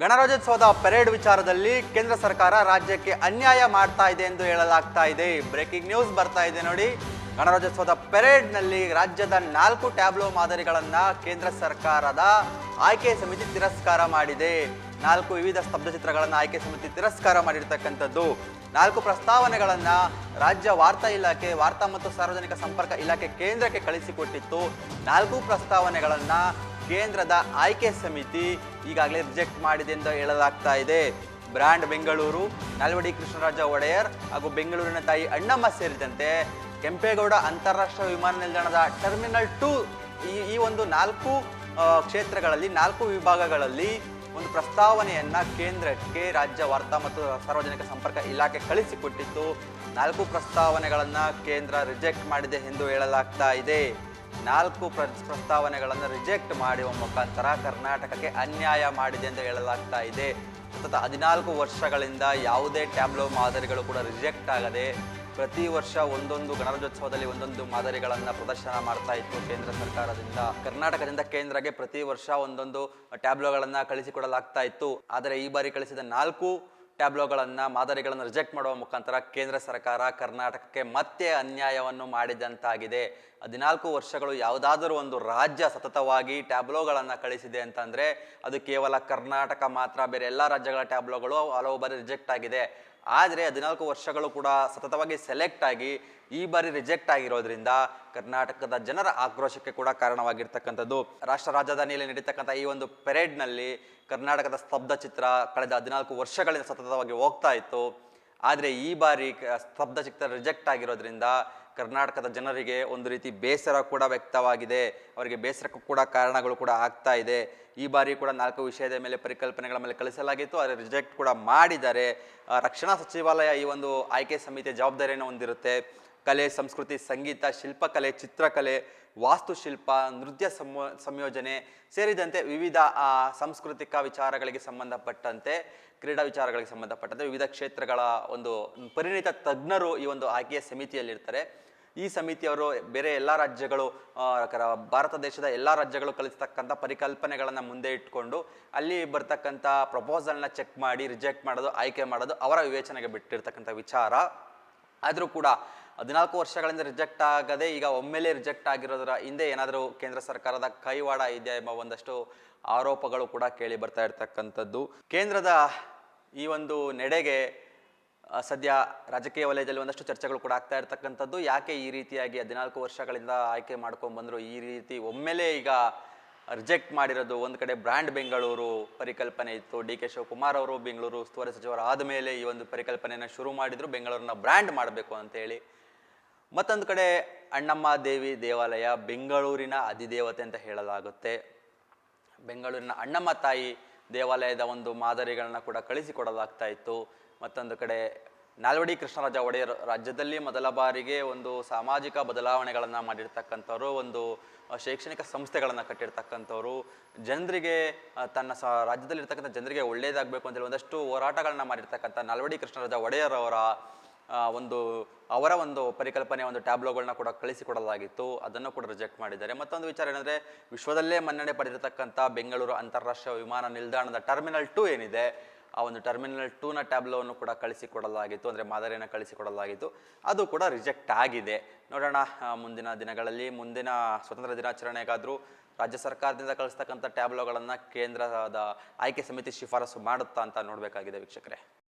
ಗಣರಾಜ್ಯೋತ್ಸವದ ಪೆರೇಡ್ ವಿಚಾರದಲ್ಲಿ ಕೇಂದ್ರ ಸರ್ಕಾರ ರಾಜ್ಯಕ್ಕೆ ಅನ್ಯಾಯ ಮಾಡ್ತಾ ಇದೆ ಎಂದು ಹೇಳಲಾಗ್ತಾ ಇದೆ. ಬ್ರೇಕಿಂಗ್ ನ್ಯೂಸ್ ಬರ್ತಾ ಇದೆ ನೋಡಿ. ಗಣರಾಜ್ಯೋತ್ಸವದ ಪೆರೇಡ್ನಲ್ಲಿ ರಾಜ್ಯದ ನಾಲ್ಕು ಟ್ಯಾಬ್ಲೋ ಮಾದರಿಗಳನ್ನು ಕೇಂದ್ರ ಸರ್ಕಾರದ ಆಯ್ಕೆ ಸಮಿತಿ ತಿರಸ್ಕಾರ ಮಾಡಿದೆ. ನಾಲ್ಕು ವಿವಿಧ ಸ್ತಬ್ಧಚಿತ್ರಗಳನ್ನು ಆಯ್ಕೆ ಸಮಿತಿ ತಿರಸ್ಕಾರ ಮಾಡಿರ್ತಕ್ಕಂಥದ್ದು. ನಾಲ್ಕು ಪ್ರಸ್ತಾವನೆಗಳನ್ನು ರಾಜ್ಯ ವಾರ್ತಾ ಇಲಾಖೆ, ವಾರ್ತಾ ಮತ್ತು ಸಾರ್ವಜನಿಕ ಸಂಪರ್ಕ ಇಲಾಖೆ ಕೇಂದ್ರಕ್ಕೆ ಕಳಿಸಿಕೊಟ್ಟಿತ್ತು. ನಾಲ್ಕು ಪ್ರಸ್ತಾವನೆಗಳನ್ನ ಕೇಂದ್ರದ ಆಯ್ಕೆ ಸಮಿತಿ ಈಗಾಗಲೇ ರಿಜೆಕ್ಟ್ ಮಾಡಿದೆ ಎಂದು ಹೇಳಲಾಗ್ತಾ ಇದೆ. ಬ್ರ್ಯಾಂಡ್ ಬೆಂಗಳೂರು, ನಾಲ್ವಡಿ ಕೃಷ್ಣರಾಜ ಒಡೆಯರ್ ಹಾಗೂ ಬೆಂಗಳೂರಿನ ತಾಯಿ ಅಣ್ಣಮ್ಮ ಸೇರಿದಂತೆ ಕೆಂಪೇಗೌಡ ಅಂತಾರಾಷ್ಟ್ರೀಯ ವಿಮಾನ ನಿಲ್ದಾಣದ ಟರ್ಮಿನಲ್ ಟು ಈ ಈ ಒಂದು ನಾಲ್ಕು ಕ್ಷೇತ್ರಗಳಲ್ಲಿ, ನಾಲ್ಕು ವಿಭಾಗಗಳಲ್ಲಿ ಒಂದು ಪ್ರಸ್ತಾವನೆಯನ್ನ ಕೇಂದ್ರಕ್ಕೆ ರಾಜ್ಯ ವಾರ್ತಾ ಮತ್ತು ಸಾರ್ವಜನಿಕ ಸಂಪರ್ಕ ಇಲಾಖೆ ಕಳಿಸಿಕೊಟ್ಟಿತ್ತು. ನಾಲ್ಕು ಪ್ರಸ್ತಾವನೆಗಳನ್ನು ಕೇಂದ್ರ ರಿಜೆಕ್ಟ್ ಮಾಡಿದೆ ಎಂದು ಹೇಳಲಾಗ್ತಾ ಇದೆ. ನಾಲ್ಕು ಪ್ರ ಪ್ರಸ್ತಾವನೆಗಳನ್ನು ರಿಜೆಕ್ಟ್ ಮಾಡುವ ಮುಖಾಂತರ ಕರ್ನಾಟಕಕ್ಕೆ ಅನ್ಯಾಯ ಮಾಡಿದೆ ಎಂದು ಹೇಳಲಾಗ್ತಾ ಇದೆ. ಸತತ ಹದಿನಾಲ್ಕು ವರ್ಷಗಳಿಂದ ಯಾವುದೇ ಟ್ಯಾಬ್ಲೋ ಮಾದರಿಗಳು ಕೂಡ ರಿಜೆಕ್ಟ್ ಆಗದೆ ಪ್ರತಿ ವರ್ಷ ಒಂದೊಂದು ಗಣರಾಜ್ಯೋತ್ಸವದಲ್ಲಿ ಒಂದೊಂದು ಮಾದರಿಗಳನ್ನು ಪ್ರದರ್ಶನ ಮಾಡ್ತಾ ಇತ್ತು ಕೇಂದ್ರ ಸರ್ಕಾರದಿಂದ. ಕರ್ನಾಟಕದಿಂದ ಕೇಂದ್ರಕ್ಕೆ ಪ್ರತಿ ವರ್ಷ ಒಂದೊಂದು ಟ್ಯಾಬ್ಲೋಗಳನ್ನು ಕಳಿಸಿಕೊಡಲಾಗ್ತಾ ಇತ್ತು. ಆದರೆ ಈ ಬಾರಿ ಕಳಿಸಿದ ನಾಲ್ಕು ಟ್ಯಾಬ್ಲೋಗಳನ್ನು, ಮಾದರಿಗಳನ್ನು ರಿಜೆಕ್ಟ್ ಮಾಡುವ ಮುಖಾಂತರ ಕೇಂದ್ರ ಸರ್ಕಾರ ಕರ್ನಾಟಕಕ್ಕೆ ಮತ್ತೆ ಅನ್ಯಾಯವನ್ನು ಮಾಡಿದಂತಾಗಿದೆ. ಹದಿನಾಲ್ಕು ವರ್ಷಗಳು ಯಾವುದಾದರೂ ಒಂದು ರಾಜ್ಯ ಸತತವಾಗಿ ಟ್ಯಾಬ್ಲೋಗಳನ್ನು ಕಳಿಸಿದೆ ಅಂತಂದರೆ ಅದು ಕೇವಲ ಕರ್ನಾಟಕ ಮಾತ್ರ, ಬೇರೆ ಎಲ್ಲ ರಾಜ್ಯಗಳ ಟ್ಯಾಬ್ಲೋಗಳು ಹಲವು ಬಾರಿ ರಿಜೆಕ್ಟ್ ಆಗಿದೆ. ಆದರೆ ಹದಿನಾಲ್ಕು ವರ್ಷಗಳು ಕೂಡ ಸತತವಾಗಿ ಸೆಲೆಕ್ಟ್ ಆಗಿ ಈ ಬಾರಿ ರಿಜೆಕ್ಟ್ ಆಗಿರೋದ್ರಿಂದ ಕರ್ನಾಟಕದ ಜನರ ಆಕ್ರೋಶಕ್ಕೆ ಕೂಡ ಕಾರಣವಾಗಿರ್ತಕ್ಕಂಥದ್ದು. ರಾಷ್ಟ್ರ ರಾಜಧಾನಿಯಲ್ಲಿ ನಡೀತಕ್ಕಂಥ ಈ ಒಂದು ಪೆರೇಡ್ನಲ್ಲಿ ಕರ್ನಾಟಕದ ಸ್ತಬ್ಧ ಚಿತ್ರ ಕಳೆದ ಹದಿನಾಲ್ಕು ವರ್ಷಗಳಿಂದ ಸತತವಾಗಿ ಹೋಗ್ತಾ ಇತ್ತು. ಆದರೆ ಈ ಬಾರಿ ಸ್ತಬ್ಧ ಚಿತ್ರ ರಿಜೆಕ್ಟ್ ಆಗಿರೋದ್ರಿಂದ ಕರ್ನಾಟಕದ ಜನರಿಗೆ ಒಂದು ರೀತಿ ಬೇಸರ ಕೂಡ ವ್ಯಕ್ತವಾಗಿದೆ. ಅವರಿಗೆ ಬೇಸರಕ್ಕೂ ಕೂಡ ಕಾರಣಗಳು ಕೂಡ ಆಗ್ತಾ ಇದೆ. ಈ ಬಾರಿ ಕೂಡ ನಾಲ್ಕು ವಿಷಯದ ಮೇಲೆ ಪರಿಕಲ್ಪನೆಗಳ ಮೇಲೆ ಕಳಿಸಲಾಗಿತ್ತು. ಆದರೆ ರಿಜೆಕ್ಟ್ ಕೂಡ ಮಾಡಿದ್ದಾರೆ. ರಕ್ಷಣಾ ಸಚಿವಾಲಯ ಈ ಒಂದು ಆಯ್ಕೆ ಸಮಿತಿಯ ಜವಾಬ್ದಾರಿಯನ್ನು ಹೊಂದಿರುತ್ತೆ. ಕಲೆ, ಸಂಸ್ಕೃತಿ, ಸಂಗೀತ, ಶಿಲ್ಪಕಲೆ, ಚಿತ್ರಕಲೆ, ವಾಸ್ತುಶಿಲ್ಪ, ನೃತ್ಯ ಸಂಯೋ ಸಂಯೋಜನೆ ಸೇರಿದಂತೆ ವಿವಿಧ ಸಾಂಸ್ಕೃತಿಕ ವಿಚಾರಗಳಿಗೆ ಸಂಬಂಧಪಟ್ಟಂತೆ, ಕ್ರೀಡಾ ವಿಚಾರಗಳಿಗೆ ಸಂಬಂಧಪಟ್ಟಂತೆ ವಿವಿಧ ಕ್ಷೇತ್ರಗಳ ಒಂದು ಪರಿಣಿತ ತಜ್ಞರು ಈ ಒಂದು ಆಯ್ಕೆಯ ಸಮಿತಿಯಲ್ಲಿರ್ತಾರೆ. ಈ ಸಮಿತಿಯವರು ಬೇರೆ ಎಲ್ಲ ರಾಜ್ಯಗಳು ಭಾರತ ದೇಶದ ಎಲ್ಲ ರಾಜ್ಯಗಳು ಕಲಿಸ್ತಕ್ಕಂಥ ಪರಿಕಲ್ಪನೆಗಳನ್ನು ಮುಂದೆ ಇಟ್ಕೊಂಡು ಅಲ್ಲಿ ಬರ್ತಕ್ಕಂಥ ಪ್ರಪೋಸಲ್ನ ಚೆಕ್ ಮಾಡಿ, ರಿಜೆಕ್ಟ್ ಮಾಡೋದು, ಆಯ್ಕೆ ಮಾಡೋದು ಅವರ ವಿವೇಚನೆಗೆ ಬಿಟ್ಟಿರ್ತಕ್ಕಂಥ ವಿಚಾರ. ಆದರೂ ಕೂಡ ಹದಿನಾಲ್ಕು ವರ್ಷಗಳಿಂದ ರಿಜೆಕ್ಟ್ ಆಗದೆ ಈಗ ಒಮ್ಮೆಲೇ ರಿಜೆಕ್ಟ್ ಆಗಿರೋದರ ಹಿಂದೆ ಏನಾದರೂ ಕೇಂದ್ರ ಸರ್ಕಾರದ ಕೈವಾಡ ಇದೆ ಎಂಬ ಒಂದಷ್ಟು ಆರೋಪಗಳು ಕೂಡ ಕೇಳಿ ಬರ್ತಾ ಇರ್ತಕ್ಕಂಥದ್ದು. ಕೇಂದ್ರದ ಈ ಒಂದು ನಡೆಗೆ ಸದ್ಯ ರಾಜಕೀಯ ವಲಯದಲ್ಲಿ ಒಂದಷ್ಟು ಚರ್ಚೆಗಳು ಕೂಡ ಆಗ್ತಾ ಇರ್ತಕ್ಕಂಥದ್ದು. ಯಾಕೆ ಈ ರೀತಿಯಾಗಿ ಹದಿನಾಲ್ಕು ವರ್ಷಗಳಿಂದ ಆಯ್ಕೆ ಮಾಡ್ಕೊಂಡು ಬಂದರು? ಈ ರೀತಿ ಒಮ್ಮೆಲೇ ಈಗ ರಿಜೆಕ್ಟ್ ಮಾಡಿರೋದು ಒಂದು ಕಡೆ ಬ್ರ್ಯಾಂಡ್ ಬೆಂಗಳೂರು ಪರಿಕಲ್ಪನೆ ಇತ್ತು. ಡಿ ಕೆ ಶಿವಕುಮಾರ್ ಅವರು ಬೆಂಗಳೂರು ಉಸ್ತುವಾರಿ ಸಚಿವರು ಆದಮೇಲೆ ಈ ಒಂದು ಪರಿಕಲ್ಪನೆಯನ್ನು ಶುರು ಮಾಡಿದ್ರು. ಬೆಂಗಳೂರನ್ನ ಬ್ರ್ಯಾಂಡ್ ಮಾಡಬೇಕು ಅಂತೇಳಿ ಮತ್ತೊಂದು ಕಡೆ ಅಣ್ಣಮ್ಮ ದೇವಿ ದೇವಾಲಯ ಬೆಂಗಳೂರಿನ ಅಧಿದೇವತೆ ಅಂತ ಹೇಳಲಾಗುತ್ತೆ. ಬೆಂಗಳೂರಿನ ಅಣ್ಣಮ್ಮ ತಾಯಿ ದೇವಾಲಯದ ಒಂದು ಮಾದರಿಗಳನ್ನ ಕೂಡ ಕಳಿಸಿಕೊಡಲಾಗ್ತಾ ಇತ್ತು. ಮತ್ತೊಂದು ಕಡೆ ನಾಲ್ವಡಿ ಕೃಷ್ಣರಾಜ ಒಡೆಯರ್ ರಾಜ್ಯದಲ್ಲಿ ಮೊದಲ ಬಾರಿಗೆ ಒಂದು ಸಾಮಾಜಿಕ ಬದಲಾವಣೆಗಳನ್ನು ಮಾಡಿರ್ತಕ್ಕಂಥವ್ರು, ಒಂದು ಶೈಕ್ಷಣಿಕ ಸಂಸ್ಥೆಗಳನ್ನು ಕಟ್ಟಿರ್ತಕ್ಕಂಥವ್ರು. ಜನರಿಗೆ ತನ್ನ ಸ, ರಾಜ್ಯದಲ್ಲಿರ್ತಕ್ಕಂಥ ಜನರಿಗೆ ಒಳ್ಳೆಯದಾಗಬೇಕು ಅಂತೇಳಿ ಒಂದಷ್ಟು ಹೋರಾಟಗಳನ್ನ ಮಾಡಿರ್ತಕ್ಕಂಥ ನಾಲ್ವಡಿ ಕೃಷ್ಣರಾಜ ಒಡೆಯರ್ ಅವರ ಒಂದು, ಅವರ ಒಂದು ಪರಿಕಲ್ಪನೆ, ಒಂದು ಟ್ಯಾಬ್ಲೋಗಳನ್ನ ಕೂಡ ಕಳಿಸಿಕೊಡಲಾಗಿತ್ತು. ಅದನ್ನು ಕೂಡ ರಿಜೆಕ್ಟ್ ಮಾಡಿದ್ದಾರೆ. ಮತ್ತೊಂದು ವಿಚಾರ ಏನಂದರೆ, ವಿಶ್ವದಲ್ಲೇ ಮನ್ನಣೆ ಪಡೆದಿರತಕ್ಕಂಥ ಬೆಂಗಳೂರು ಅಂತಾರಾಷ್ಟ್ರೀಯ ವಿಮಾನ ನಿಲ್ದಾಣದ ಟರ್ಮಿನಲ್ ಟು ಏನಿದೆ, ಆ ಒಂದು ಟರ್ಮಿನಲ್ ಟೂನ ಟ್ಯಾಬ್ಲೋವನ್ನು ಕೂಡ ಕಳಿಸಿಕೊಡಲಾಗಿತ್ತು. ಅಂದರೆ ಮಾದರಿಯನ್ನು ಕಳಿಸಿಕೊಡಲಾಗಿತ್ತು. ಅದು ಕೂಡ ರಿಜೆಕ್ಟ್ ಆಗಿದೆ. ನೋಡೋಣ ಮುಂದಿನ ದಿನಗಳಲ್ಲಿ, ಮುಂದಿನ ಸ್ವತಂತ್ರ ದಿನಾಚರಣೆಗಾದರೂ ರಾಜ್ಯ ಸರ್ಕಾರದಿಂದ ಕಳಿಸ್ತಕ್ಕಂಥ ಟ್ಯಾಬ್ಲೋಗಳನ್ನು ಕೇಂದ್ರದ ಆಯ್ಕೆ ಸಮಿತಿ ಶಿಫಾರಸು ಮಾಡುತ್ತಾ ಅಂತ ನೋಡಬೇಕಾಗಿದೆ ವೀಕ್ಷಕರೇ.